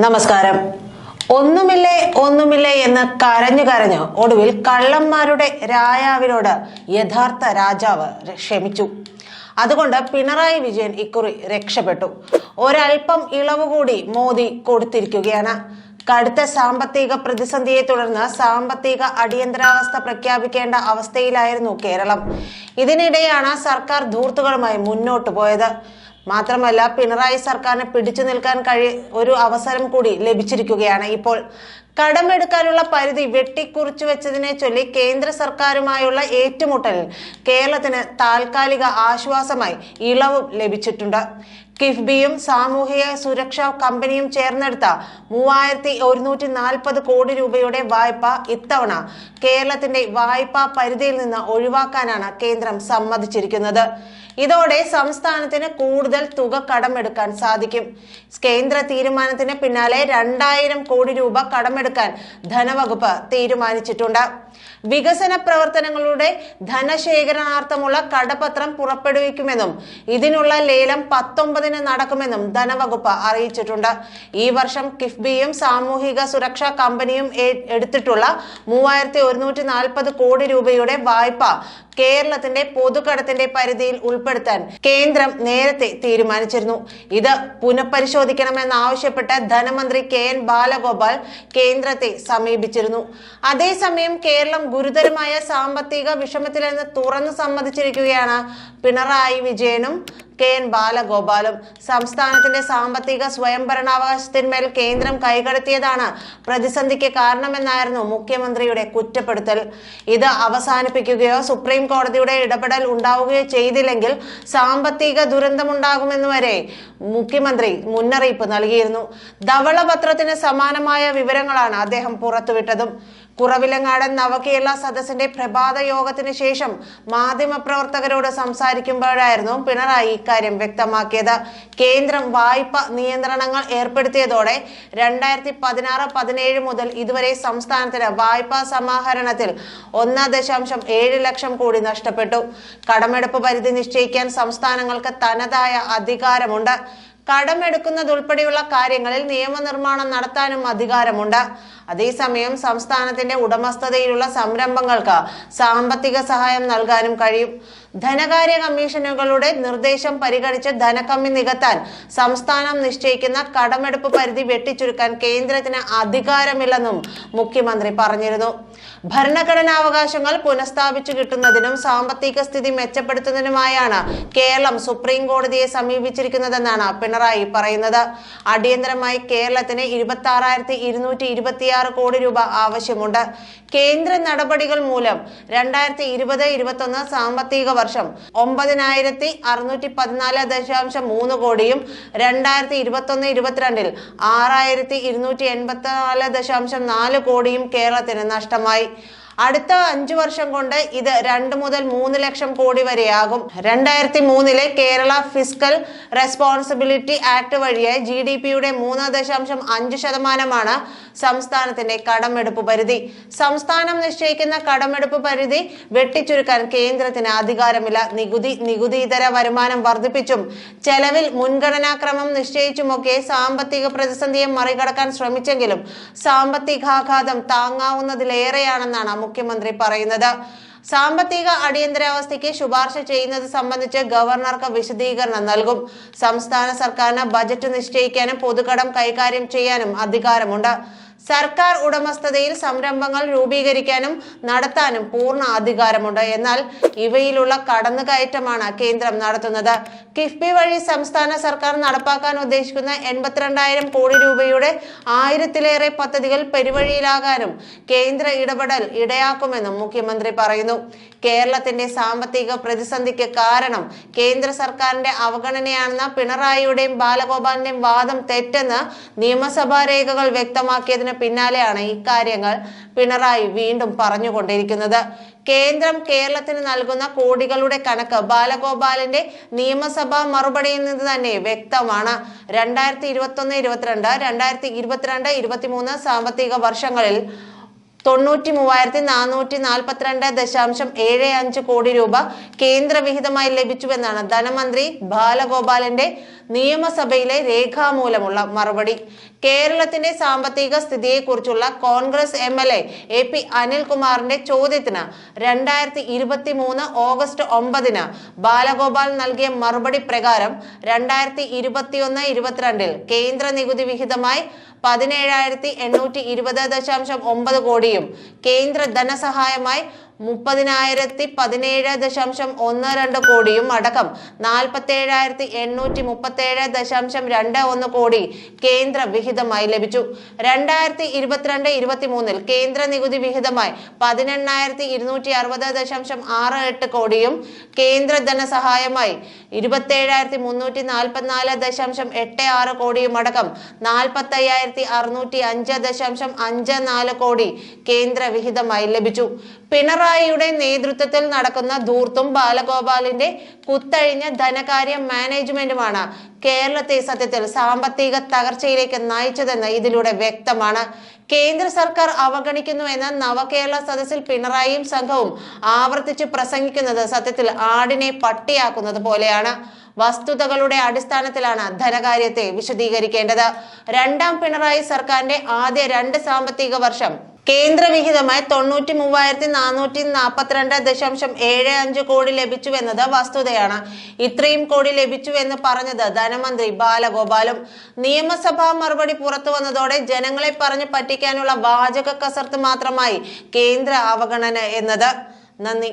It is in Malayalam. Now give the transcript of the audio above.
നമസ്കാരം. ഒന്നുമില്ലേ ഒന്നുമില്ലേ എന്ന് കരഞ്ഞു കരഞ്ഞ് ഒടുവിൽ കള്ളന്മാരുടെ രായാവിനോട് യഥാർത്ഥ രാജാവ് ക്ഷമിച്ചു. അതുകൊണ്ട് പിണറായി വിജയൻ ഇക്കുറി രക്ഷപ്പെട്ടു. ഒരൽപ്പം ഇളവ് കൂടി മോദി കൊടുത്തിരിക്കുകയാണ്. കടുത്ത സാമ്പത്തിക പ്രതിസന്ധിയെ തുടർന്ന് സാമ്പത്തിക അടിയന്തരാവസ്ഥ പ്രഖ്യാപിക്കേണ്ട അവസ്ഥയിലായിരുന്നു കേരളം. ഇതിനിടെയാണ് സർക്കാർ ധൂർത്തുകളുമായി മുന്നോട്ടു പോയത്. മാത്രമല്ല പിണറായി സർക്കാരിന് പിടിച്ചു നിൽക്കാൻ കഴി ഒരു അവസരം കൂടി ലഭിച്ചിരിക്കുകയാണ്. ഇപ്പോൾ കടമെടുക്കാനുള്ള പരിധി വെട്ടിക്കുറിച്ചു വെച്ചതിനെ ചൊല്ലി കേന്ദ്ര സർക്കാരുമായുള്ള ഏറ്റുമുട്ടൽ കേരളത്തിന് താൽക്കാലിക ആശ്വാസമായി ഇളവും ലഭിച്ചിട്ടുണ്ട്. കിഫ്ബിയും സാമൂഹിക സുരക്ഷാ കമ്പനിയും ചേർന്നെടുത്ത മൂവായിരത്തി ഒരുന്നൂറ്റി നാൽപ്പത് കോടി രൂപയുടെ വായ്പ ഇത്തവണ കേരളത്തിന്റെ വായ്പാ പരിധിയിൽ നിന്ന് ഒഴിവാക്കാനാണ് കേന്ദ്രം സമ്മതിച്ചിരിക്കുന്നത്. ഇതോടെ സംസ്ഥാനത്തിന് കൂടുതൽ തുക കടമെടുക്കാൻ സാധിക്കും. കേന്ദ്ര തീരുമാനത്തിന് പിന്നാലെ രണ്ടായിരം കോടി രൂപ കടമെടുക്കാൻ ധനവകുപ്പ് തീരുമാനിച്ചിട്ടുണ്ട്. വികസന പ്രവർത്തനങ്ങളുടെ ധനശേഖരണാർത്ഥമുള്ള കടപത്രം പുറപ്പെടുവിക്കുമെന്നും ഇതിനുള്ള ലേലം പത്തൊമ്പതിന് നടക്കുമെന്നും ധനവകുപ്പ് അറിയിച്ചിട്ടുണ്ട്. ഈ വർഷം കിഫ്ബിയും സാമൂഹിക സുരക്ഷാ കമ്പനിയും എടുത്തിട്ടുള്ള മൂവായിരത്തി ഒരുന്നൂറ്റി നാൽപ്പത് കോടി രൂപയുടെ വായ്പ കേരളത്തിന്റെ പൊതുകടത്തിന്റെ പരിധിയിൽ ഉൾപ്പെടുത്താൻ കേന്ദ്രം നേരത്തെ തീരുമാനിച്ചിരുന്നു. ഇത് പുനഃപരിശോധിക്കണമെന്നാവശ്യപ്പെട്ട് ധനമന്ത്രി കെ എൻ ബാലഗോപാൽ കേന്ദ്രത്തെ സമീപിച്ചിരുന്നു. അതേസമയം കേരളം ഗുരുതരമായ സാമ്പത്തിക വിഷമത്തിലെന്ന് തുറന്നു സമ്മതിച്ചിരിക്കുകയാണ് പിണറായി വിജയനും കെ എൻ ബാലഗോപാലും സംസ്ഥാനത്തിന്റെ സാമ്പത്തിക സ്വയംഭരണാവകാശത്തിന്മേൽ കേന്ദ്രം കൈകടത്തിയതാണ് പ്രതിസന്ധിക്ക് കാരണമെന്നായിരുന്നു മുഖ്യമന്ത്രിയുടെ കുറ്റപ്പെടുത്തൽ. ഇത് അവസാനിപ്പിക്കുകയോ സുപ്രീം കോടതിയുടെ ഇടപെടൽ ഉണ്ടാവുകയോ ചെയ്തില്ലെങ്കിൽ സാമ്പത്തിക ദുരന്തമുണ്ടാകുമെന്ന് വരെ മുഖ്യമന്ത്രി മുന്നറിയിപ്പ് നൽകിയിരുന്നു. ധവളപത്രത്തിന് സമാനമായ വിവരങ്ങളാണ് അദ്ദേഹം പുറത്തുവിട്ടതും. കുറവിലങ്ങാടൻ നവകേരള സദസ്സിന്റെ പ്രഭാത യോഗത്തിന് ശേഷം മാധ്യമപ്രവർത്തകരോട് സംസാരിക്കുമ്പോഴായിരുന്നു പിണറായി ഇക്കാര്യം വ്യക്തമാക്കിയത്. കേന്ദ്രം വായ്പ നിയന്ത്രണങ്ങൾ ഏർപ്പെടുത്തിയതോടെ രണ്ടായിരത്തി പതിനാറ് പതിനേഴ് മുതൽ ഇതുവരെ സംസ്ഥാനത്തിന് വായ്പാ സമാഹരണത്തിൽ ഒന്ന് ദശാംശം ഏഴ് ലക്ഷം കോടി നഷ്ടപ്പെട്ടു. കടമെടുപ്പ് പരിധി നിശ്ചയിക്കാൻ സംസ്ഥാനങ്ങൾക്ക് തനതായ അധികാരമുണ്ട്. കടമെടുക്കുന്നതുൾപ്പെടെയുള്ള കാര്യങ്ങളിൽ നിയമനിർമ്മാണം നടത്താനും അധികാരമുണ്ട്. അതേസമയം സംസ്ഥാനത്തിന്റെ ഉടമസ്ഥതയിലുള്ള സംരംഭങ്ങൾക്ക് സാമ്പത്തിക സഹായം നൽകാനും കഴിയും. ധനകാര്യ കമ്മീഷനുകളുടെ നിർദ്ദേശം പരിഗണിച്ച് ധനക്കമ്മി നികത്താൻ സംസ്ഥാനം നിശ്ചയിക്കുന്ന കടമെടുപ്പ് പരിധി വെട്ടിച്ചുരുക്കാൻ കേന്ദ്രത്തിന് അധികാരമില്ലെന്നും മുഖ്യമന്ത്രി പറഞ്ഞിരുന്നു. ഭരണഘടനാവകാശങ്ങൾ പുനഃസ്ഥാപിച്ചു കിട്ടുന്നതിനും സാമ്പത്തിക സ്ഥിതി മെച്ചപ്പെടുത്തുന്നതിനുമായാണ് കേരളം സുപ്രീം കോടതിയെ സമീപിച്ചിരിക്കുന്നതെന്നാണ് പിണറായി പറയുന്നത്. അടിയന്തരമായി കേരളത്തിന് ഇരുപത്തി ആറായിരത്തി ഇരുന്നൂറ്റി ഇരുപത്തിയാറ് കോടി രൂപ ആവശ്യമുണ്ട്. കേന്ദ്ര നടപടികൾ മൂലം രണ്ടായിരത്തി ഇരുപത് ഇരുപത്തൊന്ന് സാമ്പത്തിക വർഷം. ഒമ്പതിനായിരത്തി അറുന്നൂറ്റി പതിനാല് ദശാംശം മൂന്ന് കോടിയും രണ്ടായിരത്തി ഇരുപത്തൊന്ന് ഇരുപത്തിരണ്ടിൽ ആറായിരത്തി ഇരുന്നൂറ്റി എൺപത്തി നാല് ദശാംശം നാല് കോടിയും കേരളത്തിന് നഷ്ടമായി. അടുത്ത അഞ്ചു വർഷം കൊണ്ട് ഇത് രണ്ട് മുതൽ മൂന്ന് ലക്ഷം കോടി വരെയാകും. രണ്ടായിരത്തി മൂന്നിലെ കേരള ഫിസ്ക്കൽ റെസ്പോൺസിബിലിറ്റി ആക്ട് വഴിയായി ജി ഡി പിയുടെ മൂന്ന് ദശാംശം അഞ്ച് ശതമാനമാണ് സംസ്ഥാനത്തിന്റെ കടമെടുപ്പ് പരിധി. സംസ്ഥാനം നിശ്ചയിക്കുന്ന കടമെടുപ്പ് പരിധി വെട്ടിച്ചുരുക്കാൻ കേന്ദ്രത്തിന് അധികാരമില്ല. നികുതി നികുതിതര വരുമാനം വർദ്ധിപ്പിച്ചും ചെലവിൽ മുൻഗണനാക്രമം നിശ്ചയിച്ചുമൊക്കെ സാമ്പത്തിക പ്രതിസന്ധിയെ മറികടക്കാൻ ശ്രമിച്ചെങ്കിലും സാമ്പത്തികാഘാതം താങ്ങാവുന്നതിലേറെയാണെന്നാണ് മുഖ്യമന്ത്രി പറയുന്നത്. സാമ്പത്തിക അടിയന്തരാവസ്ഥയ്ക്ക് ശുപാർശ ചെയ്യുന്നത് സംബന്ധിച്ച് ഗവർണർക്ക് വിശദീകരണം നൽകും. സംസ്ഥാന സർക്കാരിന് ബജറ്റ് നിശ്ചയിക്കാനും പൊതുകടം കൈകാര്യം ചെയ്യാനും അധികാരമുണ്ട്. സർക്കാർ ഉടമസ്ഥതയിൽ സംരംഭങ്ങൾ രൂപീകരിക്കാനും നടത്താനും പൂർണ അധികാരമുണ്ട്. എന്നാൽ ഇവയിലുള്ള കടന്നുകയറ്റമാണ് കേന്ദ്രം നടത്തുന്നത്. കിഫ്ബി വഴി സംസ്ഥാന സർക്കാർ നടപ്പാക്കാൻ ഉദ്ദേശിക്കുന്ന എൺപത്തിരണ്ടായിരം കോടി രൂപയുടെ ആയിരത്തിലേറെ പദ്ധതികൾ പെരുവഴിയിലാകാനും കേന്ദ്ര ഇടപെടൽ ഇടയാക്കുമെന്നും മുഖ്യമന്ത്രി പറയുന്നു. കേരളത്തിന്റെ സാമ്പത്തിക പ്രതിസന്ധിക്ക് കാരണം കേന്ദ്ര സർക്കാരിന്റെ അവഗണനയാണെന്ന പിണറായിയുടെയും ബാലഗോപാലിന്റെയും വാദം തെറ്റെന്ന് നിയമസഭാ രേഖകൾ വ്യക്തമാക്കിയതിന് പിന്നാലെയാണ് ഇക്കാര്യങ്ങൾ പിണറായി വീണ്ടും പറഞ്ഞുകൊണ്ടിരിക്കുന്നത്. കേന്ദ്രം കേരളത്തിന് നൽകുന്ന കോടികളുടെ കണക്ക് ബാലഗോപാലിന്റെ നിയമസഭാ മറുപടിയിൽ നിന്ന് തന്നെ വ്യക്തമാണ്. രണ്ടായിരത്തി ഇരുപത്തി ഒന്ന് ഇരുപത്തിരണ്ട് രണ്ടായിരത്തി ഇരുപത്തിരണ്ട് ഇരുപത്തിമൂന്ന് സാമ്പത്തിക വർഷങ്ങളിൽ തൊണ്ണൂറ്റി മൂവായിരത്തി നാനൂറ്റി നാൽപ്പത്തിരണ്ട് ദശാംശം ഏഴ് അഞ്ച് കോടി രൂപ കേന്ദ്രവിഹിതമായി ലഭിച്ചുവെന്നാണ് ധനമന്ത്രി ബാലഗോപാലന്റെ നിയമസഭയിലെ രേഖാമൂലമുള്ള മറുപടി. കേരളത്തിന്റെ സാമ്പത്തിക സ്ഥിതിയെക്കുറിച്ചുള്ള Congress M L A P അനിൽകുമാറിന്റെ ചോദ്യത്തിന് രണ്ടായിരത്തി ഇരുപത്തി മൂന്ന് ഓഗസ്റ്റ് ഒമ്പതിന് ബാലഗോപാൽ നൽകിയ മറുപടി പ്രകാരം രണ്ടായിരത്തി ഇരുപത്തിയൊന്ന് ഇരുപത്തിരണ്ടിൽ കേന്ദ്ര നികുതി വിഹിതമായി പതിനേഴായിരത്തി എണ്ണൂറ്റി ഇരുപത് ദശാംശം ഒമ്പത് കോടിയും കേന്ദ്ര ധനസഹായമായി മുപ്പതിനായിരത്തി പതിനേഴ് ദശാംശം ഒന്ന് രണ്ട് കോടിയും അടക്കം നാൽപ്പത്തേഴായിരത്തി എണ്ണൂറ്റി മുപ്പത്തേഴ് ദശാംശം രണ്ട് ഒന്ന് കോടി കേന്ദ്ര വിഹിതമായി ലഭിച്ചു. രണ്ടായിരത്തി ഇരുപത്തിരണ്ട് ഇരുപത്തി മൂന്നിൽ കേന്ദ്ര നികുതി വിഹിതമായി പതിനെണ്ണായിരത്തി ഇരുന്നൂറ്റി അറുപത് ദശാംശം ആറ് എട്ട് കോടിയും കേന്ദ്ര ധനസഹായമായി ഇരുപത്തേഴായിരത്തി മുന്നൂറ്റി നാൽപ്പത്തിനാല് ദശാംശം എട്ട് ആറ് കോടിയും അടക്കം നാൽപ്പത്തയ്യായിരത്തി അറുന്നൂറ്റി അഞ്ച് ദശാംശം അഞ്ച് നാല് കോടി കേന്ദ്ര വിഹിതമായി ലഭിച്ചു. പിണറായിയുടെ നേതൃത്വത്തിൽ നടക്കുന്ന ധൂർത്തും ബാലഗോപാലിന്റെ കുത്തഴിഞ്ഞ ധനകാര്യ മാനേജ്മെന്റുമാണ് കേരളത്തെ സത്യത്തിൽ സാമ്പത്തിക തകർച്ചയിലേക്ക് നയിച്ചതെന്ന് ഇതിലൂടെ വ്യക്തമാണ്. കേന്ദ്ര സർക്കാർ അവഗണിക്കുന്നുവെന്ന് നവകേരള സദസ്സിൽ പിണറായിയും സംഘവും ആവർത്തിച്ച് പ്രസംഗിക്കുന്നത് സത്യത്തിൽ ആടിനെ പട്ടിയാക്കുന്നത് പോലെയാണ്. വസ്തുതകളുടെ അടിസ്ഥാനത്തിലാണ് ധനകാര്യത്തെ വിശദീകരിക്കേണ്ടത്. രണ്ടാം പിണറായി സർക്കാരിന്റെ ആദ്യ രണ്ട് സാമ്പത്തിക വർഷം കേന്ദ്ര വിഹിതമായി തൊണ്ണൂറ്റി മൂവായിരത്തി നാനൂറ്റി നാൽപ്പത്തിരണ്ട് ദശാംശം ഏഴ് അഞ്ച് കോടി ലഭിച്ചുവെന്നത് വസ്തുതയാണ്. ഇത്രയും കോടി ലഭിച്ചുവെന്ന് പറഞ്ഞത് ധനമന്ത്രി ബാലഗോപാലും. നിയമസഭാ മറുപടി പുറത്തു വന്നതോടെ ജനങ്ങളെ പറഞ്ഞു പറ്റിക്കാനുള്ള വാചക കസർത്ത് മാത്രമായി കേന്ദ്ര അവഗണന എന്നത്. നന്ദി.